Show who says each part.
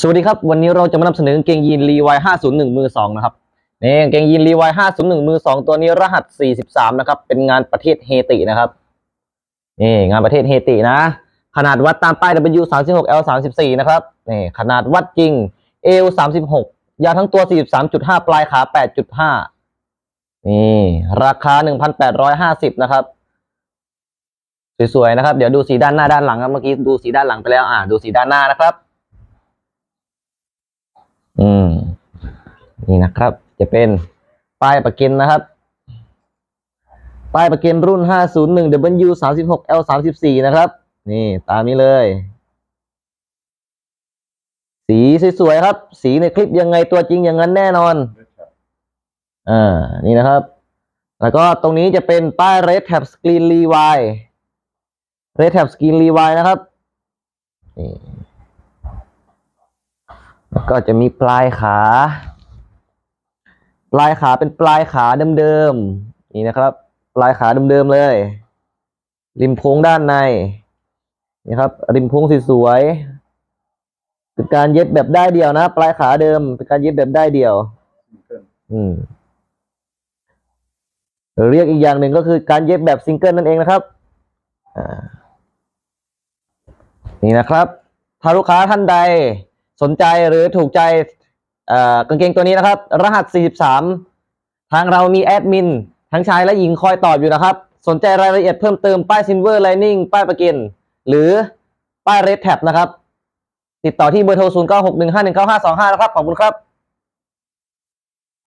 Speaker 1: สวัสดีครับ วันนี้เราจะมานำเสนอกางเกงยีนรีวาย501 มือ 2 นะครับนี่กางเกงยีนรีวาย501 มือ 2 ตัวนี้รหัส 43 นะครับ เป็นงานประเทศเฮตินะครับนี่งานประเทศเฮตินะ ขนาดวัดตามป้าย W 36 L 34นะครับนี่ขนาดวัดจริง L 36 ยาวทั้งตัว 43.5 ปลายขา 8.5 นี่ราคา 1,850 นะครับสวยๆนะครับ เดี๋ยวดูสีด้านหน้าด้านหลังครับเมื่อกี้ดูสีด้านหลังไปแล้วอ่าดูสีด้านหน้านะครับ อืม นี่นะครับ จะเป็นป้ายประกันนะครับ ป้ายประกันรุ่น 501 W 36 L 34 นะครับ นี่ตามนี้เลย สีสวยๆครับ สีในคลิปยังไงตัวจริงอย่างนั้นแน่นอน อ่า นี่นะครับ แล้วก็ตรงนี้จะเป็นป้าย Red Tab Screen Rewind Red Tab Screen Rewind นะครับนี่ แล้วก็จะมีปลายขา ปลายขาเป็นปลายขาเดิมๆนี่นะครับ ปลายขาเดิมๆเลย ริมโพงด้านในนี่ครับ ริมโพงสวยๆเป็นการเย็บแบบได้เดียวนะ ปลายขาเดิมเป็นการเย็บแบบได้เดียว อืมเรียกอีกอย่างหนึ่งก็คือการเย็บแบบซิงเกิลนั่นเองนะครับอ่านี่นะครับ ถ้าลูกค้าท่านใด สนใจหรือถูกใจกางเกงตัวนี้นะครับ รหัส 43 ทางเรามีแอดมิน ทั้งชายและหญิงคอยตอบอยู่นะครับ สนใจรายละเอียดเพิ่มเติมป้ายซินเวอร์ไลนิ่งป้ายประกิน หรือป้ายเรดแท็บนะครับ ติดต่อที่เบอร์โทร 0961519525 นะครับ ขอบคุณครับ